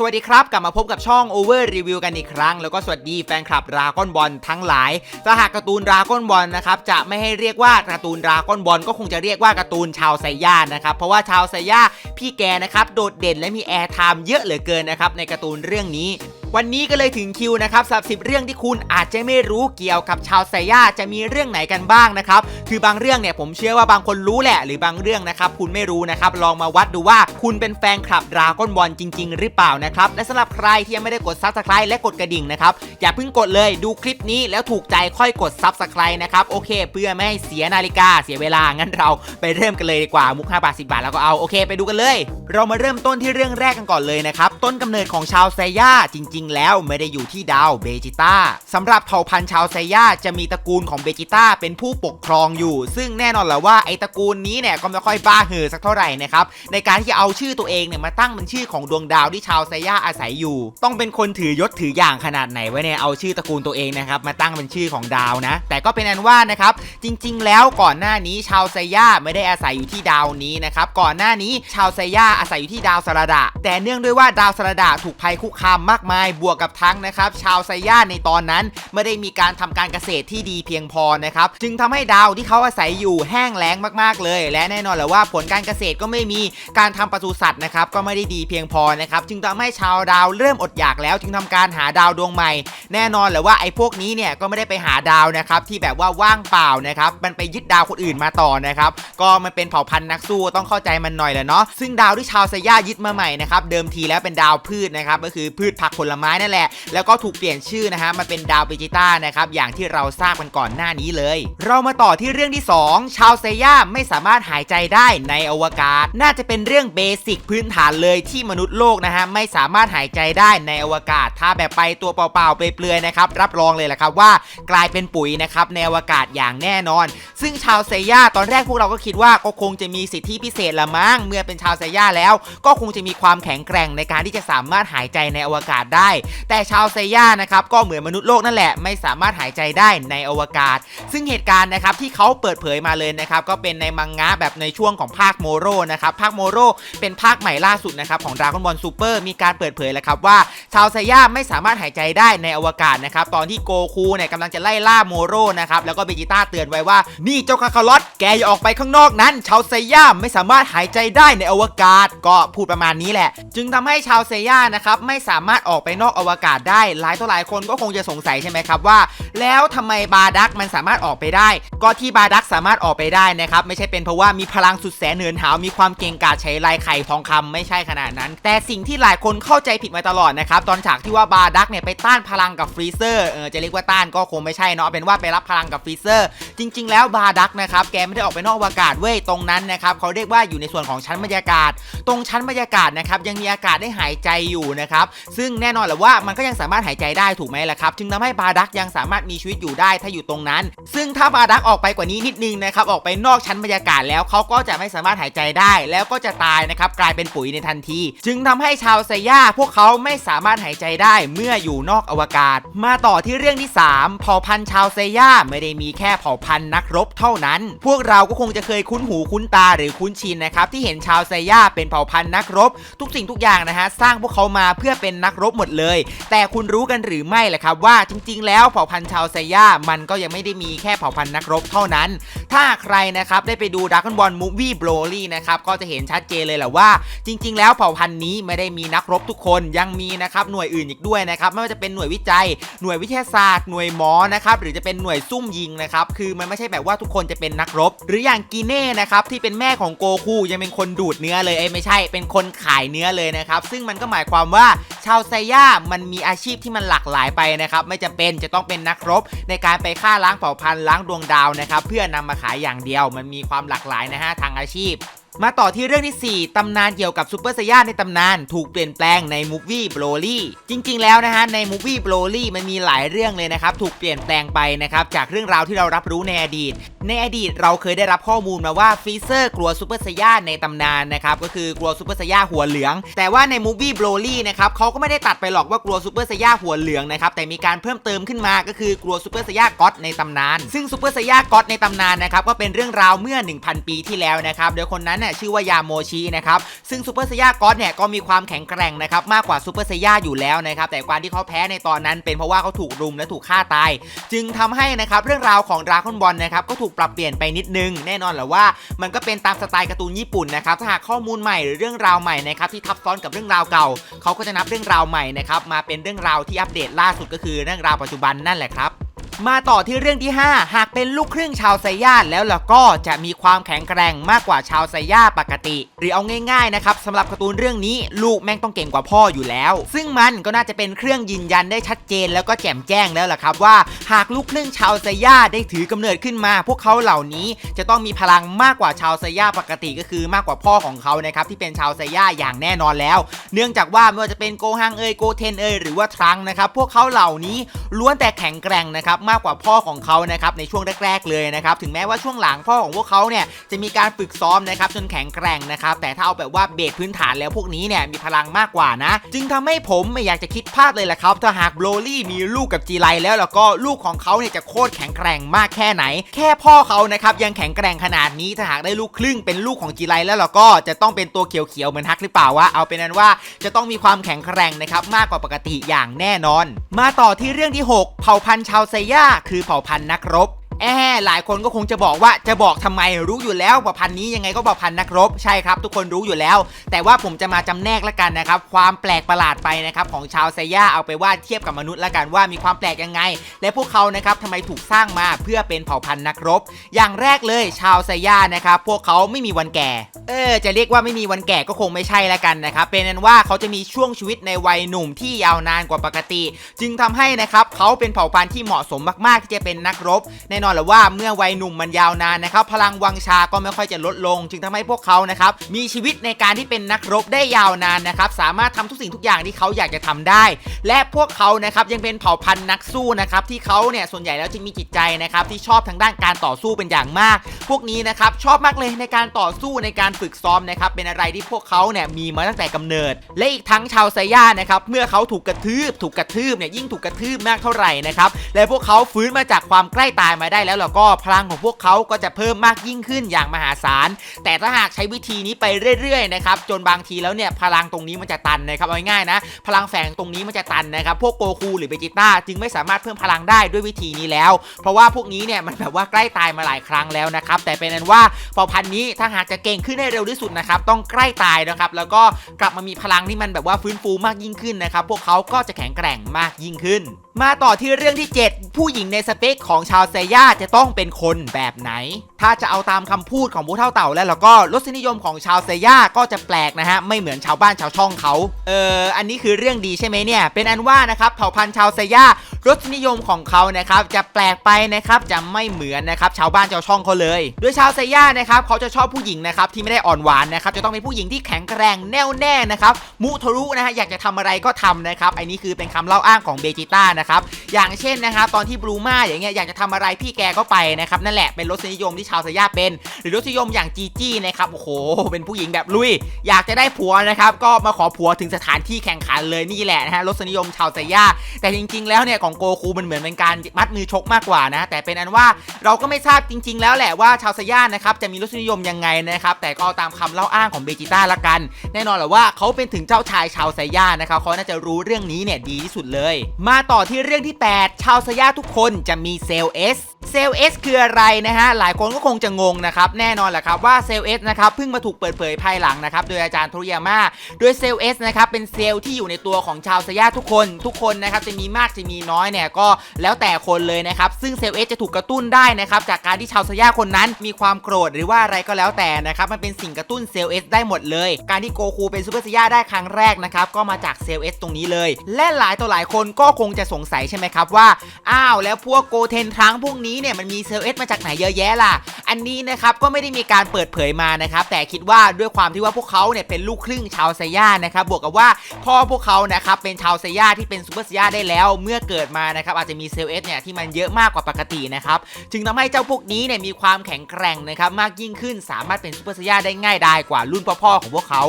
สวัสดีครับ กลับมาพบกับช่อง Over Review กันอีกครั้ง แล้วก็สวัสดีแฟนคลับราก้อนบอลทั้งหลายถ้าหากการ์ตูนราก้อนบอลนะครับจะไม่ให้เรียกว่าการ์ตูนราก้อนบอลก็คงจะเรียกว่าการ์ตูนชาวไซย่านะครับเพราะว่าชาวไซย่าพี่แกนะครับโดดเด่นและมีแอร์ไทม์เยอะเหลือเกินนะครับในการ์ตูนเรื่องนี้ วันนี้ก็เลยถึงคิวนะครับสับสิบเรื่องที่คุณอาจจะไม่รู้เกี่ยวกับชาวไซย่าจะมีเรื่องไหนกันบ้างนะครับ คือบางเรื่องเนี่ยผมเชื่อว่าบางคนรู้แหละ หรือบางเรื่องนะครับคุณไม่รู้นะครับ ลองมาวัดดูว่าคุณเป็นแฟนคลับดราก้อนบอลจริง ๆ หรือเปล่านะครับ และสำหรับใครที่ยังไม่ได้กดซับสไครต์และกดกระดิ่งนะครับ อย่าเพิ่งกดเลยดูคลิปนี้แล้วถูกใจค่อยกดซับสไครต์นะครับโอเค เพื่อไม่ให้เสียนาฬิกาเสียเวลางั้นเราไปเริ่มกันเลยดีกว่ามุก5บาท10บาทแล้วก็เอาโอเค ไปดูกันเลย เรามาเริ่มต้นที่เรื่องแรกกันก่อนเลยนะครับต้นกำเนิดของชาวไซย่าจริงๆ แล้วไม่ได้อยู่ที่ดาวเบจิต้าสำหรับเผ่าพันธุ์ชาวไซย่าจะมีตระกูลของเบจิต้าเป็นผู้ปกครองอยู่ ซึ่งแน่นอนแหละว่าไอ้ตระกูลนี้เนี่ยก็ไม่ค่อยบ้าเห่อสักเท่าไหร่นะครับในการที่จะเอาชื่อตัวเองเนี่ยมาตั้งเป็นชื่อของดวงดาวที่ชาวไซย่าอาศัยอยู่ ต้องเป็นคนถือยศถืออย่างขนาดไหนไวะเนี่ยเอาชื่อตระกูลตัวเองนะครับมาตั้งเป็นชื่อของดาวนะ แต่ก็เป็นอันว่านะครับจริง ๆ แล้วก่อนหน้านี้ชาวไซย่าไม่ได้อาศัยอยู่ที่ดาวนี้นะครับก่อนหน้านี้ชาวไซย่าอาศัยอยู่ที่ดาวสระดาแต่เนื่องด้วยว่าดาวสระดาถูกภัยคุกคามมากมายบวกกับทั้งนะครับชาวไซย่าในตอนนั้นไม่ได้มีการทำการเกษตรที่ดีเพียงพอนะครับจึงทำให้ดาวที่เขาอาศัยอยู่แห้งแล้งมากๆเลย และแน่นอนแหละว่าผลการเกษตรก็ไม่มีการทำปศุสัตว์นะครับก็ไม่ได้ดีเพียงพอนะครับจึงทำให้ชาวดาวเริ่มอดอยากแล้ว จึงทำการหาดาวดวงใหม่ แน่นอนแหละว่าไอ้พวกนี้เนี่ยก็ไม่ได้ไปหาดาวนะครับที่แบบว่าว่างเปล่านะครับมันไปยึดดาวคนอื่นมาต่อนะครับก็มันเป็นเผ่าพันธุ์นักสู้ต้องเข้าใจมันหน่อยแหละเนาะซึ่งดาวที่ชาวไซย่ายึดมาใหม่นะครับเดิมทีแล้วเป็นดาวพืชนะครับก็คือพืชผักผลไม้นั่นแหละ แล้วก็ถูกเปลี่ยนชื่อนะฮะมาเป็นดาวเบจิต้านะครับอย่างที่เราทราบกันก่อนหน้านี้เลย เรามาต่อที่เรื่องที่ 2 ชาวไซย่าไม่สามารถหายใจได้ในอวกาศ น่าจะเป็นเรื่องเบสิกพื้นฐานเลยที่มนุษย์โลกนะฮะไม่สามารถหายใจได้ในอวกาศ ถ้าแบบไปตัวเปล่าๆเปลือยๆนะครับรับรองเลยแหละครับว่ากลายเป็นปุ๋ยนะครับในอวกาศอย่างแน่นอน ซึ่งชาวไซย่าตอนแรกพวกเราก็คิดว่าก็คงจะมีสิทธิพิเศษละมั้งเมื่อเป็นชาวไซย่าแล้ว ก็คงจะมีความแข็งแกร่งในการที่จะสามารถหายใจในอวกาศได้แต่ชาวไซย่านะครับก็เหมือนมนุษย์โลกนั่นแหละไม่สามารถหายใจได้ในอวกาศ ซึ่งเหตุการณ์นะครับที่เขาเปิดเผยมาเลยนะครับก็เป็นในมังงะแบบในช่วงของภาคโมโรนะครับภาคโมโรเป็นภาคใหม่ล่าสุดนะครับของดราก้อนบอลซูเปอร์มีการเปิดเผยแล้วครับว่าชาวไซย่าไม่สามารถหายใจได้ในอวกาศนะครับตอนที่โกคูเนี่ยกำลังจะไล่ล่าโมโรนะครับแล้วก็เบจิต้าเตือนไว้ว่านี่เจ้าคาคาลอตแกอย่าออกไปข้างนอกนั้น ชาวไซย่าไม่สามารถหายใจได้ในอวกาศก็พูดประมาณนี้แหละ จึงทำให้ชาวไซย่านะครับไม่สามารถออกไปนอกอวกาศได้ หลายต่อหลายคนก็คงจะสงสัยใช่ไหมครับว่า แล้วทำไมบาดักมันสามารถออกไปได้ ก็ที่บาดักสามารถออกไปได้นะครับไม่ใช่เป็นเพราะว่ามีพลังสุดแสนเหนือหาวมีความเก่งกาจใช้ลายไข่ทองคำไม่ใช่ขนาดนั้น แต่สิ่งที่หลายคนเข้าใจผิดมาตลอดนะครับตอนฉากที่ว่าบาดักเนี่ยไปต้านพลังกับฟรีเซอร์เออจะเรียกว่าต้านก็คงไม่ใช่เนาะเป็นว่าไปรับพลังกับฟรีเซอร์ จริง ๆ แล้วบาดักนะครับแกไม่ได้ออกไปนอกอากาศเว้ยตรงนั้นนะครับเขาเรียกว่าอยู่ในส่วนของชั้นบรรยากาศ ตรงชั้นบรรยากาศนะครับยังมีอากาศได้หายใจอยู่นะครับซึ่งแน่นอนแหละว่ามันก็ยังสามารถหายใจได้ถูกไหมล่ะครับ จึงทำให้บาดักยังสามารถมีชีวิตอยู่ได้ถ้าอยู่ตรงนั้น ซึ่งถ้าบาดักออกไปกว่านี้นิดนึงนะครับออกไปนอกชั้นบรรยากาศแล้วเขาก็จะไม่สามารถหายใจได้ แล้วก็จะตายนะครับกลายเป็นปุ๋ยในทันที จึงทำให้ชาวไซย่าพวกเขาไม่สามารถหายใจได้เมื่ออยู่นอกอวกาศ มาต่อที่เรื่องที่ 3 เผ่าพันธุ์ชาวไซย่าไม่ได้มีแค่เผ่าพันธุ์นักรบเท่านั้น พวกเราก็คงจะเคยคุ้นหูคุ้นตาหรือคุ้นชินนะครับที่เห็นชาวไซย่าเป็นเผ่าพันธุ์นักรบ ทุกสิ่งทุกอย่างนะฮะสร้างพวกเขามาเพื่อเป็นนักรบหมดเลย แต่คุณรู้กันหรือไม่แหละครับว่าจริง ๆ แล้วเผ่าพันธุ์ชาวไซย่ามันก็ยังไม่ได้มีแค่เผ่าพันธุ์นักรบเท่านั้น ถ้าใครนะครับได้ไปดูดักกอนบอลมูวี่โบรลี่นะครับก็จะเห็นชัดเจนเลยแหละว่า จริง ๆ แล้วเผ่าพันธุ์นี้ไม่ได้มีนักรบทุกคนยังมีนะครับหน่วยอื่นอีกด้วยนะครับไม่ว่าจะเป็นหน่วยวิจัย หน่วยวิทยาศาสตร์หน่วยหมอนะครับหรือจะเป็นหน่วยซุ่มยิงนะครับคือมันไม่ใช่แบบว่าทุกคนจะเป็นนักรบ หรืออย่างกีเน่นะครับที่เป็นแม่ของโกคูยังเป็นคนดูดเนื้อเลยเอ้ยไม่ใช่เป็นคนขายเนื้อเลยนะครับซึ่งมันก็หมายความว่าชาวไซย่ามันมีอาชีพที่มันหลากหลายไปนะครับไม่จำเป็นจะต้องเป็นนักรบ ในการไปฆ่าล้างเผ่าพันธุ์ล้างดวงดาวนะครับเพื่อนำมาขายอย่างเดียว มันมีความหลากหลายนะฮะทางอาชีพมาต่อที่เรื่องที่ 4 ตำนานเกี่ยวกับซูเปอร์ไซย่าในตำนานถูกเปลี่ยนแปลงในมูฟวี่โบรลี่จริง ๆ แล้วนะฮะในมูฟวี่โบรลี่มันมีหลายเรื่องเลยนะครับ ถูกเปลี่ยนแปลงไปนะครับ จากเรื่องราวที่เรารับรู้ในอดีตในอดีตเราเคยได้รับข้อมูลมาว่าฟรีเซอร์กลัวซูเปอร์ไซย่าในตำนานนะครับก็คือกลัวซูเปอร์ไซย่าหัวเหลือง แต่ว่าในมูฟวี่โบรลี่นะครับเขาก็ไม่ได้ตัดไปหรอกว่ากลัวซูเปอร์ไซย่าหัวเหลืองนะครับแต่มีการเพิ่มเติมขึ้นมาก็คือกลัวซูเปอร์ไซย่าก็อตในตำนาน ซึ่งซูเปอร์ไซย่าก็อตในตำนานนะครับก็เป็นเรื่องราวเมื่อ 1,000 ปีที่แล้วนะครับโดยคนนั้นน่ะชื่อว่ายาโมชินะครับซึ่งซูเปอร์ไซย่าก็อตเนี่ยก็มีความแข็งแกร่งนะครับมากกว่าซูเปอร์ไซย่าอยู่แล้วนะครับแต่การที่เขาแพ้ในตอนนั้น เป็นเพราะว่าเขาถูกรุมและถูกฆ่าตาย จึงทำให้นะครับเรื่องราวของดราก้อนบอลนะครับก็ถูกปรับเปลี่ยนไปนิดนึง แน่นอนแหละว่า มันก็เป็นตามสไตล์การ์ตูนญี่ปุ่นนะครับถ้าหากข้อมูลใหม่หรือเรื่องราวใหม่นะครับที่ทับซ้อนกับเรื่องราวเก่า เขาก็จะนับเรื่องราวใหม่นะครับมาเป็นเรื่องราวที่อัปเดตล่าสุดก็คือเรื่องราวปัจจุบันนั่นแหละครับ มาต่อที่เรื่องที่ 5 หากเป็นลูกครึ่งชาวไซย่าแล้วล่ะก็จะมีความแข็งแกร่งมากกว่าชาวไซย่าปกติ หรือเอาง่ายๆนะครับสำหรับการ์ตูนเรื่องนี้ลูกแม่งต้องเก่งกว่าพ่ออยู่แล้ว ซึ่งมันก็น่าจะเป็นเครื่องยืนยันได้ชัดเจนแล้วก็แจ่มแจ้งแล้วล่ะครับว่า หากลูกครึ่งชาวไซย่าได้ถือกำเนิดขึ้นมา พวกเขาเหล่านี้จะต้องมีพลังมากกว่าชาวไซย่าปกติก็คือมากกว่าพ่อของเขานะครับที่เป็นชาวไซย่าอย่างแน่นอนแล้ว เนื่องจากว่าไม่ว่าจะเป็นโกฮังเอยโกเทนเอยหรือว่าทรังนะครับพวกเขาเหล่านี้ล้วนแต่แข็งแกร่งนะครับมากกว่าพ่อของเขานะครับในช่วงแรก ๆ เลยนะครับถึงแม้ว่าช่วงหลังพ่อของพวกเขาเนี่ยจะมีการฝึกซ้อมนะครับจนแข็งแกร่งนะครับแต่ถ้าเอาแบบว่าเบสพื้นฐานแล้วพวกนี้เนี่ยมีพลังมากกว่านะ จึงทำให้ผมไม่อยากจะคิดภาพเลยแหละครับ ถ้าหากโบรลี่มีลูกกับจีไลแล้วแล้วก็ลูกของเขาเนี่ยจะโคตรแข็งแกร่งมากแค่ไหน แค่พ่อเขานะครับยังแข็งแกร่งขนาดนี้ถ้าหากได้ลูกครึ่งเป็นลูกของจีไลแล้วเราก็จะต้องเป็นตัวเขียวๆเหมือนฮักหรือเปล่าวะเอาเป็นนั้นว่าจะต้องมีความแข็งแกร่งนะครับมากกว่าปกติอย่างแน่นอน มาต่อที่เรื่องที่ 6 เผ่าพันธุ์ชาวไซย่าคือเผ่าพันธุ์นักรบ แอบหลายคนก็คงจะบอกว่าจะบอกทำไมรู้อยู่แล้วว่าพันธุ์นี้ยังไงก็บอกพันธุ์นักรบใช่ครับ ทุกคนรู้อยู่แล้ว แต่ว่าผมจะมาจำแนกละกันนะครับ ความแปลกประหลาดไปนะครับของชาวไซย่าเอาไปว่าเทียบกับมนุษย์ละกันว่ามีความแปลกยังไง และพวกเขานะครับทำไมถูกสร้างมาเพื่อเป็นเผ่าพันธุ์นักรบ อย่างแรกเลยชาวไซย่านะครับพวกเขาไม่มีวันแก่ เออ จะเรียกว่าไม่มีวันแก่ก็คงไม่ใช่ละกันนะครับเป็นนั้นว่าเขาจะมีช่วงชีวิตในวัยหนุ่มที่ยาวนานกว่าปกติ จึงทำให้นะครับเขาเป็นเผ่าพันธุ์ที่เหมาะสมมากๆที่จะเป็นนักรบแน่นอนแหละว่าเมื่อวัยหนุ่มมันยาวนานนะครับพลังวังชาก็ไม่ค่อยจะลดลง จึงทำให้พวกเขานะครับมีชีวิตในการที่เป็นนักรบได้ยาวนานนะครับสามารถทำทุกสิ่งทุกอย่างที่เขาอยากจะทำได้ และพวกเขานะครับยังเป็นเผ่าพันธุ์นักสู้นะครับที่เขาเนี่ยส่วนใหญ่แล้วจะมีจิตใจนะครับที่ชอบทางด้านการต่อสู้เป็นอย่างมาก พวกนี้นะครับชอบมากเลยในการต่อสู้ในการฝึกซ้อมนะครับเป็นอะไรที่พวกเขาเนี่ยมีมาตั้งแต่กำเนิด และอีกทั้งชาวไซย่านะครับเมื่อเขาถูกกระทืบ ถูกกระทืบเนี่ยยิ่งถูกกระทืบมากเท่าไหร่นะครับและพวกเขาฟื้นมาจากความใกล้ตายมาได้แล้แล้วเราก็พลังของพวกเขาก็จะเพิ่มมากยิ่งขึ้นอย่างมหาศาล แต่ถ้าหากใช้วิธีนี้ไปเรื่อยๆนะครับจนบางทีแล้วเนี่ยพลังตรงนี้มันจะตันนะครับเอาง่ายๆนะ พลังแฝงตรงนี้มันจะตันนะครับพวกโกคูหรือเบจิต้าจึงไม่สามารถเพิ่มพลังได้ด้วยวิธีนี้แล้ว เพราะว่าพวกนี้เนี่ยมันแบบว่าใกล้ตายมาหลายครั้งแล้วนะครับแต่เป็นนั้นว่าเผ่าพันธุ์นี้ถ้าหากจะเก่งขึ้นให้เร็วที่สุดนะครับต้องใกล้ตายนะครับแล้วก็กลับมามีพลังที่มันแบบว่าฟื้นฟูมากยิ่งขึ้นนะครับพวกเขาก็จะแข็งแกร่งมากยิ่งขึ้น มาต่อที่เรื่องที่ 7 ผู้หญิงในสเปคของชาวเซย่าจะต้องเป็นคนแบบไหน ถ้าจะเอาตามคำพูดของผู้เท่าเต่าแล้วแล้วก็รสนิยมของชาวเซย่าก็จะแปลกนะฮะ ไม่เหมือนชาวบ้านชาวช่องเขา เอออันนี้คือเรื่องดีใช่ไหมเนี่ย เป็นอันว่านะครับเผ่าพันธุ์ชาวเซย่า รสนิยมของเขานะครับจะแปลกไปนะครับจะไม่เหมือนนะครับชาวบ้านชาวช่องเขาเลยโดยชาวเซย่านะครับเขาจะชอบผู้หญิงนะครับที่ไม่ได้อ่อนหวานนะครับจะต้องเป็นผู้หญิงที่แข็งแกร่งแน่วแน่นะครับมุทะลุนะฮะอยากจะทำอะไรก็ทำนะครับอันนี้คือเป็นคำเล่าอ้างของเบจิต้านะครับอย่างเช่นนะครับตอนที่บลูมาอย่างเงี้ยอยากจะทำอะไรพี่แกก็ไปนะครับนั่นแหละเป็นรสนิยมที่ชาวเซย่าเป็น หรือรสนิยมอย่างจีจี้นะครับโอ้โหเป็นผู้หญิงแบบลุย อยากจะได้ผัวนะครับก็มาขอผัวถึงสถานที่แข่งขันเลยนี่แหละนะฮะรสนิยมชาวไซย่าแต่จริง ๆ แล้วเนี่ยของโกคูมันเหมือนเป็นการมัดมือชกมากกว่านะ แต่เป็นอันว่าเราก็ไม่ทราบจริง ๆ แล้วแหละว่าชาวสย่านะครับจะมีรสนิยมยังไงนะครับแต่ก็ตามคำเล่าอ้างของเบจิต้าละกัน แน่นอนแหละว่าเขาเป็นถึงเจ้าชายชาวสย่านะครับเขาน่าจะรู้เรื่องนี้เนี่ยดีที่สุดเลย มาต่อที่เรื่องที่ 8 ชาวสย่าทุกคนจะมีเซลล์ S เซลล์ S คืออะไรนะฮะ หลายคนก็คงจะงงนะครับ แน่นอนแหละครับว่าเซลล์ S นะครับเพิ่งมาถูกเปิดเผยภายหลังนะครับ โดยอาจารย์โทริยาม่าโดยเซลล์ S นะครับเป็นเซลล์ที่อยู่ในตัวของชาวไซย่าทุกคน ทุกคนนะครับจะมีมากจะมีน้อยเนี่ยก็แล้วแต่คนเลยนะครับ ซึ่งเซลล์ S จะถูกกระตุ้นได้นะครับจากการที่ชาวไซย่าคนนั้นมีความโกรธหรือว่าอะไรก็แล้วแต่นะครับมันเป็นสิ่งกระตุ้นเซลล์ S ได้หมดเลย การที่โกคูเป็นซูเปอร์ไซย่าได้ครั้งแรกนะครับก็มาจากเซลล์ S ตรงนี้เลย และหลายต่อหลายคนก็คงจะสงสัยใช่ไหมครับว่าอ้าวแล้วพวกโกเทนทรังพวกนี้เนี่ยมันมีเซลเอสมาจากไหนเยอะแยะล่ะ อันนี้นะครับก็ไม่ได้มีการเปิดเผยมานะครับแต่คิดว่าด้วยความที่ว่าพวกเขาเนี่ยเป็นลูกครึ่งชาวไซย่านะครับบวกกับว่าพ่อพวกเขานะครับเป็นชาวไซย่าที่เป็นซูเปอร์ไซย่าได้แล้ว เมื่อเกิดมานะครับอาจจะมีเซลเอสเนี่ยที่มันเยอะมากกว่าปกตินะครับจึงทำให้เจ้าพวกนี้เนี่ยมีความแข็งแกร่งนะครับมากยิ่งขึ้นสามารถเป็นซูเปอร์ไซย่าได้ง่ายดายกว่ารุ่นพ่อๆของพวกเขา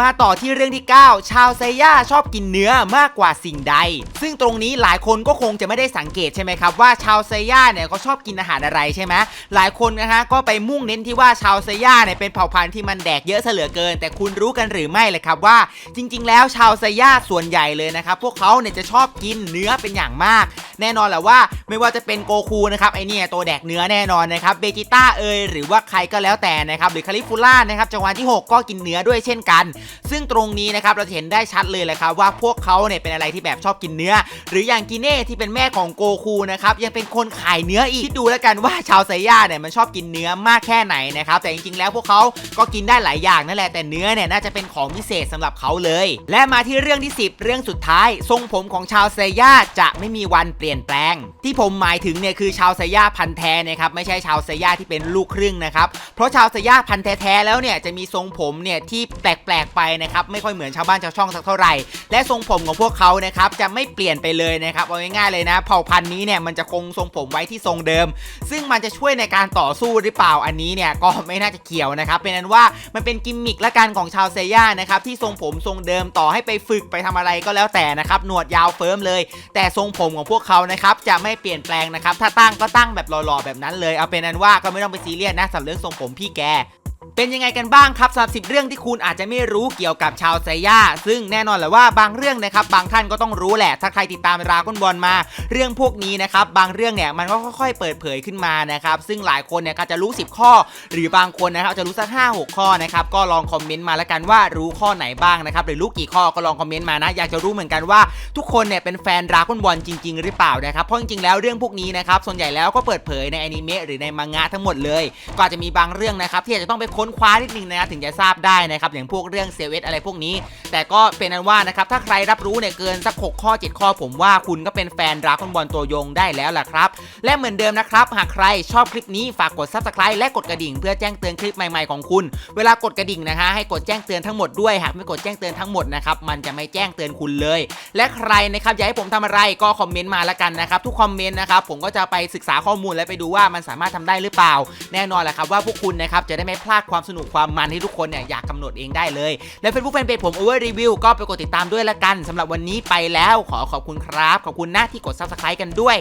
มาต่อที่เรื่องที่ 9 ชาวไซย่าชอบกินเนื้อมากกว่าสิ่งใด ซึ่งตรงนี้หลายคนก็คงจะไม่ได้สังเกตใช่ไหมครับว่าชาวไซย่าเนี่ยเขาชอบกินอาหารอะไรใช่ไหมหลายคนนะฮะก็ไปมุ่งเน้นที่ว่าชาวไซย่าเนี่ยเป็นเผ่าพันธุ์ที่มันแดกเยอะเสือเกิน แต่คุณรู้กันหรือไม่เลยครับว่า จริง ๆ แล้วชาวไซย่าส่วนใหญ่เลยนะครับพวกเขาเนี่ยจะชอบกินเนื้อเป็นอย่างมาก แน่นอนแหละว่าไม่ว่าจะเป็นโกคูนะครับไอเนี่ยตัวแดกเนื้อแน่นอนนะครับเบจิต้าเอยหรือว่าใครก็แล้วแต่นะครับหรือคาลิฟูล่านะครับจังหวะที่ 6 ก็กินเนื้อด้วยเช่นกัน ซึ่งตรงนี้นะครับเราจะเห็นได้ชัดเลยแหละครับว่าพวกเขาเนี่ยเป็นอะไรที่แบบชอบกินเนื้อ หรืออย่างกิเน่ที่เป็นแม่ของโกคูนะครับยังเป็นคนขายเนื้ออีคิดดูแล้วกันว่าชาวไซย่าเนี่ยมันชอบกินเนื้อมากแค่ไหนนะครับแต่จริงๆแล้วพวกเขาก็กินได้หลายอย่างนั่นแหละแต่เนื้อเนี่ยน่าจะเป็นของพิเศษสำหรับเขาเลย และมาที่เรื่องที่ 10 เรื่องสุดท้าย ทรงผมของชาวไซย่าจะไม่มีวันเปลี่ยนแปลง ที่ผมหมายถึงเนี่ยคือชาวไซย่าพันธุ์แท้นะครับไม่ใช่ชาวไซย่าที่เป็นลูกครึ่งนะครับเพราะชาวไซย่าพันธุ์แท้ๆแล้วเนี่ยจะมีทรงผมเนี่ยที่แปลกๆไปนะครับไม่ค่อยเหมือนชาวบ้านชาวช่องสักเท่าไหร่ และทรงผมของพวกเขานะครับจะไม่เปลี่ยนไปเลยนะครับเอาง่ายๆเลยนะ เผ่าพันธุ์นี้เนี่ยมันจะคงทรงผมไว้ที่ทรงเดิม ซึ่งมันจะช่วยในการต่อสู้หรือเปล่าอันนี้เนี่ยก็ไม่น่าจะเกี่ยวนะครับเป็นนั้นว่ามันเป็นกิมมิคละกันของชาวเซย่านะครับที่ทรงผมทรงเดิมต่อให้ไปฝึกไปทำอะไรก็แล้วแต่นะครับหนวดยาวเฟิร์มเลย แต่ทรงผมของพวกเขานะครับจะไม่เปลี่ยนแปลงนะครับถ้าตั้งก็ตั้งแบบหล่อๆแบบนั้นเลยเอาเป็นนั้นว่าก็ไม่ต้องไปซีเรียสนะสำหรับเรื่องทรงผมพี่แก เป็นยังไงกันบ้างครับสำหรับสิเรื่องที่คุณอาจจะไม่รู้เกี่ยวกับชาวไซย่าซึ่งแน่นอนแหละว่าบางเรื่องนะครับบางท่านก็ต้องรู้แหละ ถ้าใครติดตามราก้นบอลมา เรื่องพวกนี้นะครับบางเรื่องเนี่ยมันก็ค่อยๆเปิดเผยขึ้นมานะครับซึ่งหลายคนเนี่ยก็จะรู้ 10 ข้อ หรือบางคนนะครับจะรู้สัก5 6 ข้อนะครับก็ลองคอมเมนต์มาแล้วกันว่ารู้ข้อไหนบ้างนะครับหรือรู้กี่ข้อก็ลองคอมเมนต์มานะอยากจะรู้เหมือนกันว่า ทุกคนเนี่ยเป็นแฟนราก้นบอลจริง ๆ หรือเปล่านะครับเพราะจริงๆแล้วเรื่องพวกนี้นะครับส่วนใหญ่แล้วก็เปิดเผยในอนิเมะหรือในมังงะทั้งหมดเลย ก็อาจจะมีบางเรื่องนะครับที่อาจจะต้องไปค้นคว้านิดนึงนะครับถึงจะทราบได้นะครับอย่างพวกเรื่องเซเวตอะไรพวกนี้ แต่ก็เป็นนั้นว่านะครับถ้าใครรับรู้เนี่ยเกินสัก 6 ข้อ 7 ข้อผมว่าคุณก็เป็นแฟนราก้อนบอลตัวยงได้แล้วล่ะครับและเหมือนเดิมนะครับหากใครชอบคลิปนี้ฝากกด subscribe และกดกระดิ่ง เพื่อแจ้งเตือนคลิปใหม่ๆของคุณ เวลากดกระดิ่งนะฮะให้กดแจ้งเตือนทั้งหมดด้วยหากไม่กดแจ้งเตือนทั้งหมดนะครับมันจะไม่แจ้งเตือนคุณเลย และใครนะครับอยากให้ผมทำอะไรก็คอมเมนต์มาละกันนะครับทุกคอมเมนต์นะครับผมก็จะไปศึกษาข้อมูลและไปดูว่ามันสามารถทำได้หรือเปล่า แน่นอนแหละครับว่าพวกคุณนะครับจะได้ไม่พลาดความความสนุกความมันที่ทุกคนเนี่ยอยากกำหนดเองได้เลย และ Facebook Fanpage ผม Over Review ก็ไปกดติดตามด้วยละกันสำหรับวันนี้ไปแล้วขอขอบคุณครับ ขอบคุณนะที่กด Subscribe กันด้วย